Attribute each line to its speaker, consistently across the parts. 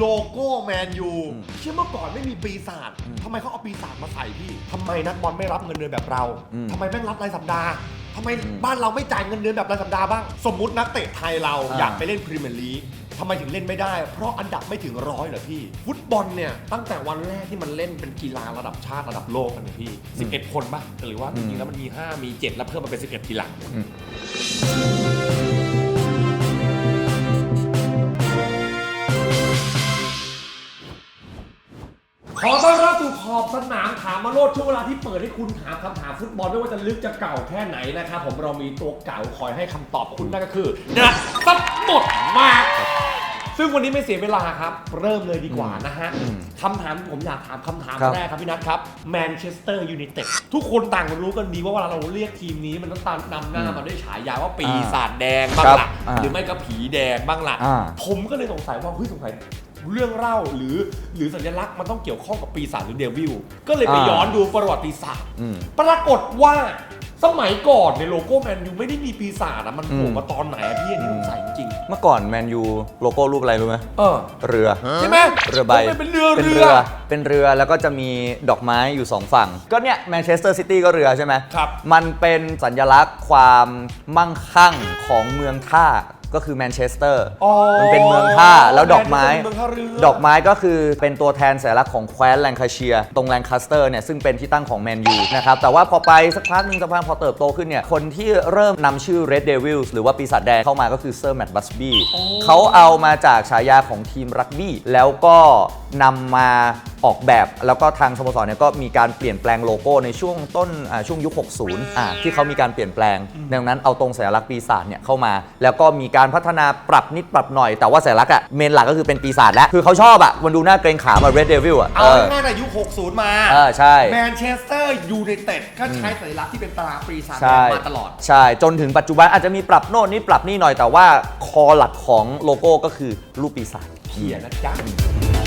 Speaker 1: โลโก้แมนยูเชื่อเมื่อก่อนไม่มีปีศาจทำไมเขาเอาปีศาจมาใส่พี่ทำไมนักบอลไม่รับเงินเดือนแบบเรา
Speaker 2: อืม
Speaker 1: ทำไมแม่งรับรายสัปดาห์ทำไมบ้านเราไม่จ่ายเงินเดือนแบบรายสัปดาห์บ้าง สมมุตินักเตะไทยเรา
Speaker 2: อ่า
Speaker 1: อยากไปเล่นพรีเมียร์ลีกทำไมถึงเล่นไม่ได้ เพราะอันดับไม่ถึงร้อยเหรอพี่ ฟุตบอลเนี่ย ตั้งแต่วันแรกที่มันเล่นเป็นกีฬาระดับชาติระดับโลกกันเนี่ยพี่ 11 คนป่ะหรือว่าจริงๆแล้วมันมี 5 มี 7 แล้วเพิ่มมาเป็น 11 ทีหลัง ขอต้อนรับสู่ขอบสนามถามมาโลดช่วงเวลาที่เปิดให้คุณถามคำถามฟุตบอลไม่ว่าจะลึกจะเก่าแค่ไหนนะครับผมเรามีตัวเก่าคอยให้คำตอบคุณนั่นก็คือนะสัดหมดมาก ซึ่งวันนี้ไม่เสียเวลาครับ เริ่มเลยดีกว่านะฮะ
Speaker 2: อืม
Speaker 1: คำถามที่ผมอยากถามคำถาม
Speaker 2: ครับ
Speaker 1: แรกครับพี่นัทครับแมนเชสเตอร์ยูไนเต็ดทุกคนต่างรู้กันดีว่าเวลาเราเรียกทีมนี้มันต้องตามนำหน้ามาด้วยฉายาว่าปีศาจแดงบ้าง
Speaker 2: ครับ
Speaker 1: ล่ะ
Speaker 2: อ่า
Speaker 1: หรือไม่ก็ผีแดงบ้างล่ะ
Speaker 2: อ่า
Speaker 1: ผมก็เลยสงสัยว่าเฮ้ยสงสัย เรื่องเล่าหรือหรือสัญลักษณ์มันต้องเกี่ยวข้องกับปีศาจหรือเดวิลก็เลยไป
Speaker 2: อ่า
Speaker 1: ย้อนดูประวัติศาสตร์
Speaker 2: อืม
Speaker 1: ปรากฏว่าสมัยก่อนในโลโก้แมนยูไม่ได้มีปีศาจอะมันโผล่
Speaker 2: อืม
Speaker 1: มาตอนไหนอะพี่อันนี้สงสัยจริง
Speaker 2: เมื่อก่อนแมนยูโลโก้รูปอะไรรู้ไหม
Speaker 1: ๆเออ
Speaker 2: เรือ
Speaker 1: ใช่ไหม
Speaker 2: เรือใบ
Speaker 1: มันเป็นเรือ
Speaker 2: เป็น
Speaker 1: เรื
Speaker 2: เรืออเป็นเรือแล้วก็จะมีดอกไม้อยู่สองฝั่ง ก็เนี่ยแมนเชสเตอร์ซิตี้ก็เรือใช่ไหม
Speaker 1: ครับ
Speaker 2: มันเป็นสัญลักษณ์ความมั่งคั่งของเมืองท่า ก็คือแมนเชสเตอร์
Speaker 1: อ๋อ
Speaker 2: มันเป็นเมืองท่าแล้วดอกไม้
Speaker 1: แนเมืองท่าเรือ
Speaker 2: ดอกไม้ก็คือเป็นตัวแทนสัญลักษณ์ของแคว้นแลงคาเชียร์ตรงแลงคาสเตอร์เนี่ยซึ่งเป็นที่ตั้งของแมนยูนะครับแต่ว่าพอไปสักพักหนึงสักพักพอเติบโตขึ้นเนี่ยคนที่เริ่มนำชื่อ Red Devils หรือว่าปีศาจแดงเข้ามาก็คือเซอร์แมตต์บัสบี้เขาเอามาจากฉายาของทีมรักบี้แล้วก็นำมาออกแบบแล้วก็ทางสโมสรเนี่ยก็มีการเปลี่ยนแปลงโลโก้ในช่วงต้นอ่าช่วงยุค 60อ่าที่เขามีการเปลี่ยนแปลงดังนั้นเอาตรงสัญลักษณ์ปีศาจเนี่ยเข้ามา แล้วก็มีการพัฒนาปรับนิดปรับหน่อย แต่ว่าสัญลักษณ์อะเมนหลักก็คือเป็นปีศาจแล้ว คือเขาชอบอะมันดูน่าเกรงขามอะ Red Devil อะ
Speaker 1: เอา
Speaker 2: เออ
Speaker 1: ง่ายๆแต่ยุค 60 มา
Speaker 2: เออใช่
Speaker 1: แมนเชสเตอร์ยูไนเต็ดก็ใช้สัญลักษณ์ที่เป็นตราปีศาจแด
Speaker 2: ใช่
Speaker 1: งมาตลอด
Speaker 2: ใช่จนถึงปัจจุบันอาจจะมีปรับโน่นนี่ปรับนี่หน่อยแต่ว่าคอหลักของโลโก้ก็คือรูปปีศาจ
Speaker 1: เขียนะจ๊ะ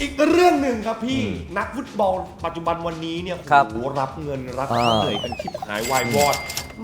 Speaker 1: อีกเรื่องหนึ่งครับพี่นักฟุตบอลปัจจุบันวันนี้เนี่ย
Speaker 2: ครับ
Speaker 1: โอ้โหรับเงินรับ
Speaker 2: อ่า
Speaker 1: ค่าเหนื่อยกันชิบหายวายวอด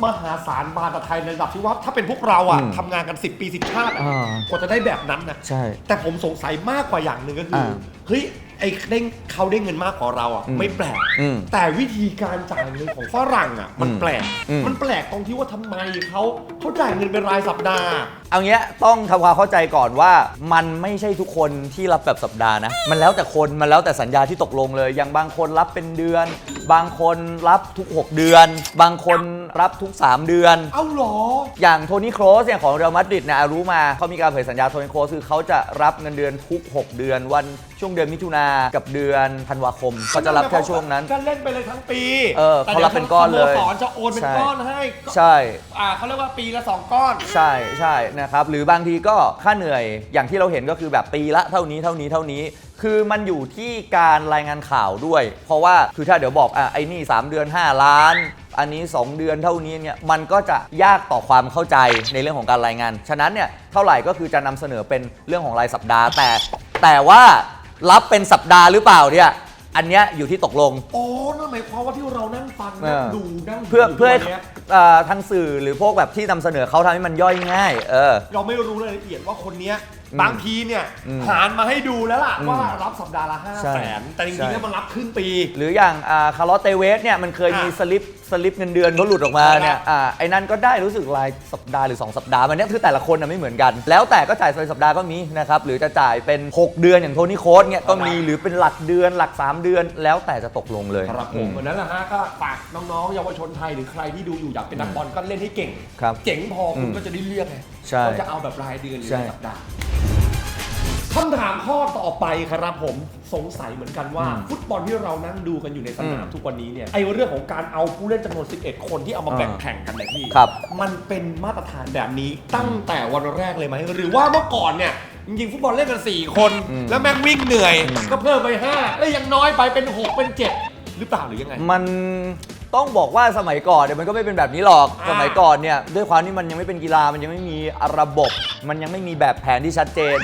Speaker 1: มหาศาลบานตะไทยในระดับที่ว่าถ้าเป็นพวกเราอะ
Speaker 2: อืม
Speaker 1: ทำงานกัน 10 ปี 10 ชาติอะ
Speaker 2: อ่าก
Speaker 1: ว่าจะได้แบบนั้นนะ
Speaker 2: ใช่
Speaker 1: แต่ผมสงสัยมากกว่าอย่างหนึ่งก็คืออาเฮ้ยไอ้ได้เขาได้เงินมากกว่าเราอะ
Speaker 2: อืม
Speaker 1: ไม่แปลก
Speaker 2: อืม
Speaker 1: แต่วิธีการจ่ายเงินของฝรั่งอะมัน
Speaker 2: อืม
Speaker 1: แปลก
Speaker 2: อืม
Speaker 1: มันแปลกตรงที่ว่าทำไมเขาเขาจ่ายเงินเป็นรายสัปดาห์
Speaker 2: เอางี้ต้องทำความเข้าใจก่อนว่ามันไม่ใช่ทุกคนที่รับแบบสัปดาห์นะ มันแล้วแต่คนมันแล้วแต่สัญญาที่ตกลงเลย อย่างบางคนรับเป็นเดือน บางคนรับทุก 6 เดือน บางคนรับทุก 3 เดือน
Speaker 1: เอ้าเหรอ
Speaker 2: อย่างโทนี่โครสเนี่ยของเรอัลมาดริดเนี่ยรู้มาเขามีการเผยสัญญาโทนี่โครสคือเขาจะรับเงินเดือนทุก 6 เดือน วันช่วงเดือนมิถุนากับเดือนธันวาคมเขาจะรับแค่ช่วงนั้น
Speaker 1: ก็เล่นไปเลยทั้งปี
Speaker 2: เออเขารับเป็นก้อนเลย
Speaker 1: สโมสรจะโอนเป็น
Speaker 2: ใช่
Speaker 1: ก้อนให้ก็
Speaker 2: ใช่
Speaker 1: อ่าเขาเรียกว่าปีละสองก้อน
Speaker 2: ใช่ใช่นะครับหรือบางทีก็ค่าเหนื่อยอย่างที่เราเห็นก็คือแบบปีละเท่านี้เท่านี้เท่านี้ คือมันอยู่ที่การรายงานข่าวด้วย เพราะว่าคือถ้าเดี๋ยวบอกอะไอ้นี่ 3 เดือน 5 ล้าน อันนี้ 2 เดือนเท่านี้เนี่ยมันก็จะยากต่อความเข้าใจในเรื่องของการรายงาน ฉะนั้นเนี่ยเท่าไหร่ก็คือจะนำเสนอเป็นเรื่องของรายสัปดาห์แต่ แต่ว่ารับเป็นสัปดาห์หรือเปล่าเนี่ย อันเนี้ยอยู่ที่ตกลง
Speaker 1: โอ้นั่นหมายความว่าที่เรานั่งฟัง
Speaker 2: เอ
Speaker 1: นั่ง
Speaker 2: อ
Speaker 1: ดูนั่ง
Speaker 2: เพื่อเพื่อให้
Speaker 1: ดูนี่ย
Speaker 2: เอ่อทางสื่อหรือพวกแบบที่นำเสนอเขาทำให้มันย่อยง่าย เออ
Speaker 1: เราไม่รู้รายละเอียดว่าคนเนี้ย
Speaker 2: อืม
Speaker 1: บางทีเนี่ย
Speaker 2: อืม
Speaker 1: หารมาให้ดูแล้วล่ะ
Speaker 2: อืม
Speaker 1: ว่ารับสัปดาห์ละห้า
Speaker 2: ใช่
Speaker 1: แสนแต่จ
Speaker 2: ใช่
Speaker 1: ริงๆแล้วมันรับครึ่งปี
Speaker 2: หรืออย่างคาร์ลอตเตเวสเนี่ยมันเคยมี
Speaker 1: อะ
Speaker 2: สลิป สลิปเงินเดือนเขาหลุดออกมาเนี่ย
Speaker 1: ครับ
Speaker 2: อ่าไอ้นั่นก็ได้รู้สึกรายสัปดาห์หรือ 2 สัปดาห์มันเนี่ยคือแต่ละคนนะไม่เหมือนกัน แล้วแต่ก็จ่ายรายสัปดาห์ก็มีนะครับหรือจะจ่ายเป็น 6 เดือนอย่างโทนี่โค้ดเนี่ยก็มีหรือเป็นหลักเดือนหลัก 3 เดือน แล้วแต่จะตกลงเลย
Speaker 1: ครับผ
Speaker 2: อื
Speaker 1: ม
Speaker 2: ม
Speaker 1: วันนั้นแหละฮะก็ฝากน้องๆเยาวชนไทยหรือใครที่ดูอยู่อยากเป็นนักบอลก็เล่นให้เก่ง
Speaker 2: ครับ
Speaker 1: เจ๋งพอคุณ
Speaker 2: อืม
Speaker 1: ก็จะได้เลือกไง
Speaker 2: ใช่
Speaker 1: เขาจะเอาแบบรายเดือนหรือ
Speaker 2: ใช่
Speaker 1: รายสัปดาห์ คำถามข้อต่อไปครับผมสงสัยเหมือนกันว่า
Speaker 2: อืม
Speaker 1: ฟุตบอลที่เรานั่งดูกันอยู่ในสนาม
Speaker 2: อืม
Speaker 1: ทุกวันนี้เนี่ยไอ้เรื่องของการเอาผู้เล่นจำนวน 11 คนที่เอามาแบ่ง
Speaker 2: อ่า
Speaker 1: แข่งกันเนี่ยพี่
Speaker 2: ครับ
Speaker 1: มันเป็นมาตรฐานแบบนี้ตั้งแต่วันแรกเลยไหมหรือว่าเมื่อก่อนเนี่ยจริงๆฟุตบอลเล่นกัน4คน
Speaker 2: อืม
Speaker 1: แล้วแม่งวิ่งเหนื่อย
Speaker 2: อืม
Speaker 1: ก็เพิ่มไป5แล้วยังน้อยไปเป็น 6 เป็น 7 หรือเปล่าหรือยังไง
Speaker 2: มันต้องบอกว่าสมัยก่อนเนี่ยมันก็ไม่เป็นแบบนี้หรอก
Speaker 1: อ่า
Speaker 2: สมัยก่อนเนี่ยด้วยความที่มันยังไม่เป็นกีฬามันยังไม่มีระบบ มันยังไม่มีแบบแผนที่ชัดเจน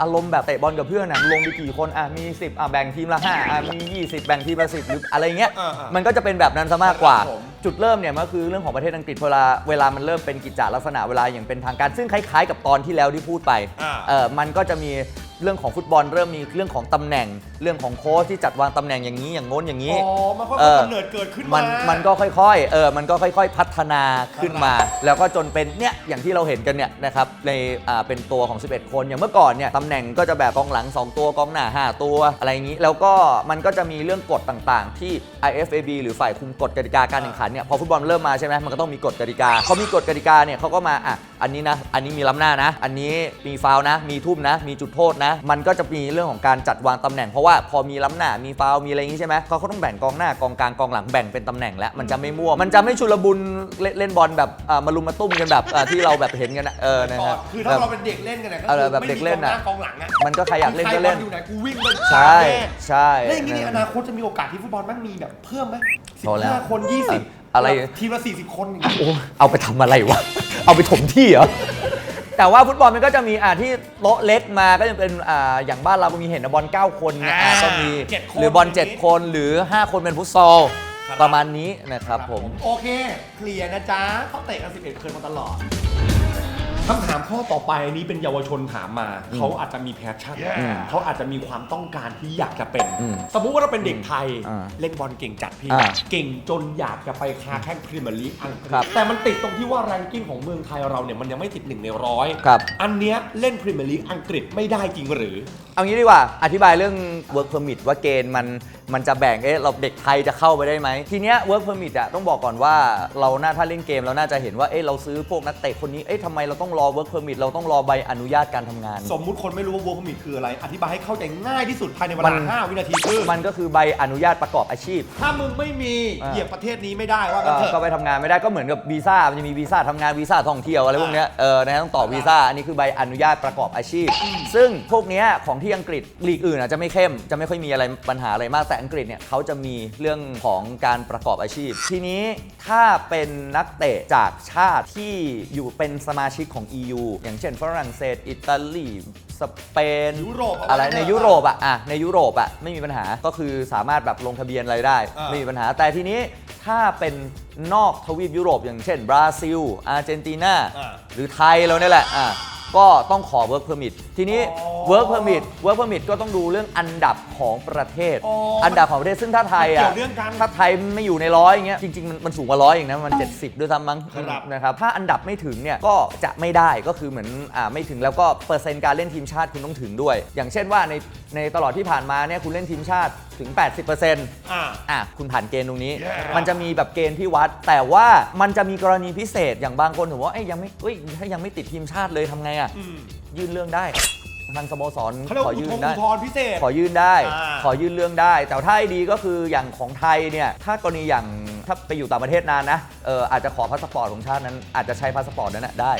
Speaker 2: อารมณ์แบบเตะบอลกับเพื่อนน่ะลงไปกี่คนอะมี 10อะแบ่งทีมละ5อะมี 20 แบ่งทีมละ10หรืออะไรเงี้ย
Speaker 1: อ่าๆ
Speaker 2: มันก็จะเป็นแบบนั้นซะมากกว่า
Speaker 1: ครับผม
Speaker 2: จุดเริ่มเนี่ยมันก็คือเรื่องของประเทศอังกฤษเวลาเวลามันเริ่มเป็นกิจจลักษณะเวลาอย่างเป็นทางการ ซึ่งคล้ายๆ กับตอนที่แล้วที่พูดไป
Speaker 1: อ่า
Speaker 2: เออมันก็จะมี เรื่องของฟุตบอลเริ่มมีเรื่องของตำแหน่ง เรื่องของโค้ชที่จัดวางตำแหน่งอย่างนี้อย่างโน้นอย่างนี้
Speaker 1: อ๋อ มันค่อย
Speaker 2: เออ
Speaker 1: ๆกำเนิดเกิดขึ้น
Speaker 2: มั
Speaker 1: มาน
Speaker 2: มันก็ค่อยๆ เออ มันก็ค่อยๆ พัฒนาขึ้นมา แล้วก็จนเป็นเนี่ย อย่างที่เราเห็นกันเนี่ยนะครับ ใน อ่า เป็นตัวของ 11 คน อย่างเมื่อก่อนเนี่ยตำแหน่งก็จะแบบกองหลัง 2 ตัวกองหน้า 5 ตัวอะไรอย่างนี้ แล้วก็มันก็จะมีเรื่องกฎต่างๆ ที่ IFAB หรือฝ่ายคุมกฎกติกาการแข่งขันเนี่ย พอฟุตบอลเริ่มมาใช่ไหมมันก็ต้องมีกฎกติกาเขามีกฎกติกาเนี่ยเขาก็มา อะ อันนี้นะ อันนี้มีล้ำหน้านะ อันนี้มีฟาวล์นะ มีทุ่มนะ มีจุดโทษนะมันก็จะมีเรื่องของการจัดวางตำแหน่งเพราะว่าพอมีล้ำหน้ามีฟาวล์มีอะไรอย่างนี้ใช่ไหมเขาก็ต้องแบ่งกองหน้ากองกลางกองหลังแบ่งเป็นตำแหน่งแล้วมันจะไม่มั่วมันจะไม่ชุลมุนเล่นเล่นบอลแบบอ่ามารุมมาตุ้มกันแบบอ่าที่เราแบบเห็นกันนะเออนะ
Speaker 1: ก่อ
Speaker 2: ฮะ
Speaker 1: นคือถ้าเราเป็นเด็กเล่นกันเนี่ยก็
Speaker 2: เอ
Speaker 1: คือ
Speaker 2: อแบบเด็กเล่น
Speaker 1: ไม่มี
Speaker 2: น่ะ
Speaker 1: กองหน้ากองหลังอะ
Speaker 2: มันก็ใครอยากเล่นก็เล่น
Speaker 1: ใครบออยู่ไหนกูวิ่งไป
Speaker 2: ใช่
Speaker 1: แน่
Speaker 2: ใช่
Speaker 1: แล้วอย่างนี้ในอนาคตจะมีโอกาสที่ฟุตบอลแมันมีแบบเพิ่มไหมสิบ
Speaker 2: พอแล้ว
Speaker 1: ห้าคนยี่สิบ
Speaker 2: อะไร
Speaker 1: ทีมละสี่สิบคนอย่างเงี้ย
Speaker 2: โอ้เอาไปทำอะไรวะ เอาไปถมที่เหรอ แต่ว่าฟุตบอลมันก็จะมีอ่าที่โต๊ะเล็กมาก็จะเป็นอ่าอย่างบ้านเราก็มีเห็นนะบอล9 คนเนี่ยอ่า
Speaker 1: อ่า
Speaker 2: ก็มี
Speaker 1: เจ็ดคน
Speaker 2: หรือบอล
Speaker 1: อย่างนี้
Speaker 2: 7คนหรือ 5 คนเป็นฟุตซอล
Speaker 1: ครับ
Speaker 2: ประมาณนี้นะครับผม
Speaker 1: โอเค เคลียร์นะจ๊ะเขาเตะกัน11เคินมาตลอด คำถามข้อต่อไปนี้เป็นเยาวชนถามมา
Speaker 2: อืม
Speaker 1: เขาอาจจะมีแพชชั่น
Speaker 2: อืม
Speaker 1: เขาอาจจะมีความต้องการที่อยากจะเป็น
Speaker 2: อืม
Speaker 1: สมมุติว่าเราเป็นเด็กไทย
Speaker 2: อ่า
Speaker 1: เล่นบอลเก่งจัดพี่
Speaker 2: อ่า
Speaker 1: เก่งจนอยากจะไปค้าแข่งพรีเมียร์ลีกอังกฤษ
Speaker 2: ครับ
Speaker 1: แต่มันติดตรงที่ว่าแรงกิ้งของเมืองไทยเราเนี่ยมันยังไม่ติดหนึ่งในร้อย
Speaker 2: ครับ
Speaker 1: อันเนี้ยเล่นพรีเมียร์ลีกอังกฤษไม่ได้จริงหรือ
Speaker 2: เอางี้ดีกว่า อธิบายเรื่อง work permit ว่าเกณฑ์มันมันจะแบ่งเอ๊ะเราเด็กไทยจะเข้าไปได้ไหม ทีเนี้ย work permit อะต้องบอกก่อนว่าเราน่าถ้าเล่นเกมเราน่าจะเห็นว่าเอ๊ะเราซื้อพวกนักเตะคนนี้เอ๊ะทำไมเราต้องรอ work permit เราต้องรอใบอนุญาตการทำงาน
Speaker 1: สมมุติคนไม่รู้ว่า work permit คืออะไร อธิบายให้เข้าใจง่ายที่สุดภายในเว
Speaker 2: มั
Speaker 1: ลาน ห้าวินาทีคือ
Speaker 2: มันก็คือใบอนุญาตประกอบอาชีพ
Speaker 1: ถ้ามึงไม่มี
Speaker 2: อ่า
Speaker 1: เหยียบประเทศนี้ไม่ได้ว่า
Speaker 2: ก็
Speaker 1: กันเถ
Speaker 2: ก็
Speaker 1: อะ
Speaker 2: ไปทำงานไม่ได้ก็เหมือนกับวีซ่ามันจะมีวีซ่าทำงานวีซ่าท่องเที่ยวอะไรพวกเนี้ยเออนะฮะต้องต่อวีซ่าอันนี้คือใบอนุญาตประกอบอาชีพ ซึ่งพวกเนี้ยของที่อังกฤษลีกอื่นอาจจะไม่เข้ม จะไม่ค่อยมีอะไรปัญหาอะไรมากแต่อังกฤษเนี่ยเขาจะมีเรื่องของการประกอบอาชีพ ทีนี้ถ้าเป็นนักเตะจากชาติที่อยู่เป็นสมาชิกของ EU อย่างเช่นฝรั่งเศส อิตาลีสเปน
Speaker 1: ยุโรป
Speaker 2: อะไร
Speaker 1: เอาไว้
Speaker 2: ใน
Speaker 1: เถอะ
Speaker 2: ยุโรปอะอะในยุโรปอะไม่มีปัญหาก็คือสามารถแบบลงทะเบียนอะไรได้
Speaker 1: อ่า
Speaker 2: ไม่มีปัญหาแต่ทีนี้ถ้าเป็นนอกทวีปยุโรป อย่างเช่นบราซิล อาร์เจนตินา
Speaker 1: อ่า
Speaker 2: หรือไทยเราเนี่ยแหละอะ ก็ต้องขอ work permit ทีนี้
Speaker 1: อ๋อ
Speaker 2: work permit work permit ก็ต้องดูเรื่องอันดับของประเทศ
Speaker 1: อ๋ออั
Speaker 2: อันดับของประเทศซึ่งถ้าไทย
Speaker 1: มันเกี่
Speaker 2: อะ
Speaker 1: ยวเรื่องกัน
Speaker 2: ถ้าไทยไม่อยู่ในร้อยอย่างเงี้ยจริงๆมันมันสูงกว่าร้อยเองนะมัน 70 ด้วยซ้ำมั้ง
Speaker 1: ครับ
Speaker 2: นะครับถ้าอันดับไม่ถึงเนี่ยก็จะไม่ได้ก็คือเหมือนอ่าไม่ถึงแล้วก็เปอร์เซ็นต์การเล่นทีมชาติคุณต้องถึงด้วย อย่างเช่นว่าในในตลอดที่ผ่านมาเนี่ยคุณเล่นทีมชาติ ถึง 80%
Speaker 1: อ่า
Speaker 2: อะคุณผ่านเกณฑ์ตรงนี้
Speaker 1: Yeah
Speaker 2: มันจะมีแบบเกณฑ์ที่วัด แต่ว่ามันจะมีกรณีพิเศษอย่างบางคนถือว่าเอ้ยยังไม่เอ้ยถ้ายังไม่ติดทีมชาติเลยทำไงอะ
Speaker 1: อืม
Speaker 2: ยื่นเรื่องได้ทางสโมสร
Speaker 1: เขาเรียก
Speaker 2: ขอ
Speaker 1: ว่าอุ
Speaker 2: ยื่
Speaker 1: ท
Speaker 2: น
Speaker 1: ธ
Speaker 2: ได้
Speaker 1: อุทธรณ์พิเศษ
Speaker 2: ขอยื่นได้
Speaker 1: อ่า
Speaker 2: ขอยื่นเรื่องได้ แต่ถ้าให้ดีก็คืออย่างของไทยเนี่ย ถ้ากรณีอย่างถ้าไปอยู่ต่างประเทศนานนะ เอออาจจะขอพาสปอร์ตของชาตินั้น อาจจะใช้พาสปอร์ตนั้นนะได้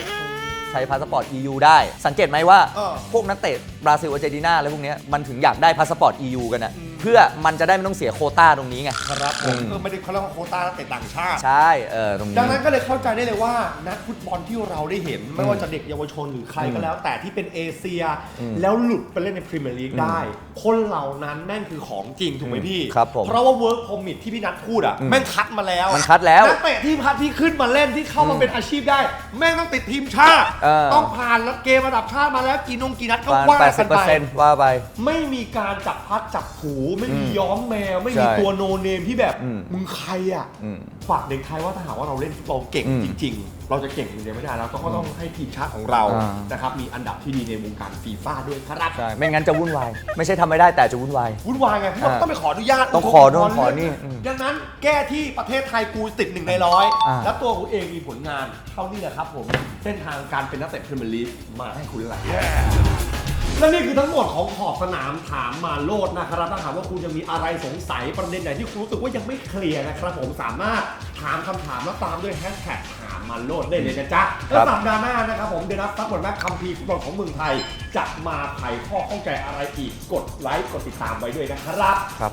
Speaker 2: ใช้พาสปอร์ต EU ได้ สังเกตไหมว่า
Speaker 1: เออ
Speaker 2: พวกนักเตะบราซิลอาร์เจนตินาอะไรพวกเนี้ยมันถึงอยากได้พาสปอร์ต EU กันนะเพื่อมันจะได้ไม่ต้องเสียโควต้าตรงนี้ไง
Speaker 1: ครับผ
Speaker 2: อื
Speaker 1: ม
Speaker 2: ม
Speaker 1: เออไม่ได้เขาเรียกว่าโควต้านักเตะต่างชาติ
Speaker 2: ใช่ เออตรงนี้
Speaker 1: ดังนั้นก็เลยเข้าใจได้เลยว่านักฟุตบอลที่เราได้เห็น ไม่ว่าจะเด็กเยาวชนหรือใครก็แล้ว แต่ที่เป็นเอเชีย
Speaker 2: อืม
Speaker 1: แล้วหลุดไปเล่นในพรีเมียร์ลีกได้ คนเหล่านั้นแม่งคือของจริงถูกไหมพี่
Speaker 2: ครับผม
Speaker 1: เพราะว่าเวิร์กพอมิทที่พี่นัทพูดอะ
Speaker 2: อืม
Speaker 1: แม่งคัดมาแล้ว
Speaker 2: มันคัดแล้ว
Speaker 1: นักเตะที่พัดที่ขึ้นมาเล่นที่เข้ามาเป็นอาชีพได้ แม่งต้องติดทีมชาติ
Speaker 2: เออ
Speaker 1: ต้องผ่านแล้วเกมระดับชาติมาแล้วกี่นงกี่นัดก็
Speaker 2: ประมาณ
Speaker 1: ว่า
Speaker 2: แปดสิ
Speaker 1: กับน
Speaker 2: เปอ
Speaker 1: ไป
Speaker 2: ร์เซ็นต์ว่าไป
Speaker 1: ไม่มีการจับพัดจับผูไม่มี
Speaker 2: อืม
Speaker 1: ย้อมแมว ไม่มี
Speaker 2: ใช่
Speaker 1: ตัวโนเนมที่แบบ
Speaker 2: อืม
Speaker 1: มึงใครอะ
Speaker 2: อืม
Speaker 1: ฝากเด็กไทยว่าถ้าหากว่าเราเล่นฟุตบอลเก่ง
Speaker 2: อืม
Speaker 1: จริง ๆ เราจะเก่งอย่างเดียวไม่ได้แล้วก็ต้องให้ทีมชาติของเรา
Speaker 2: อ่า
Speaker 1: นะครับมีอันดับที่ดีในวงการฟีฟ่าด้วยครับ
Speaker 2: ใช่ไม่งั้นจะวุ่นวาย ไม่ใช่ทำไม่ได้แต่จะวุ่นวาย
Speaker 1: วุ่นวายไงเพราะว่า
Speaker 2: อ่า
Speaker 1: ต้องไปขออนุญาต
Speaker 2: ต้องขอโน่นขอนี่อืม
Speaker 1: ดังนั้นแก้ที่ประเทศไทยกูติดหนึ่งในร้อย
Speaker 2: อ่า
Speaker 1: แล้วตัวกูเองมีผลงานเท่านี้แหละครับผมเส้นทางการเป็นนักเตะพรีเมียร์ลีกมาให้คุณแล้ว และนี่คือทั้งหมดของขอบสนามถามมาโลดนะครับถ้าหากว่าคุณยังมีอะไรสงสัยประเด็นไหนที่คุณรู้สึกว่ายังไม่เคลียร์นะครับผมสามารถถามคำถามแล้วตามด้วยแฮชแท็กถามมาโลดได้เลยนะจ๊ะแล้วสัปดาห์หน้านะครับผมเดนัสซับบทแม็กคัมพีร์ฟุตบอลของเมืองไทย จะมาไขข้อข้องใจอะไรอีกกดไลค์กดติดตามไว้ด้วยนะครับ
Speaker 2: ครับ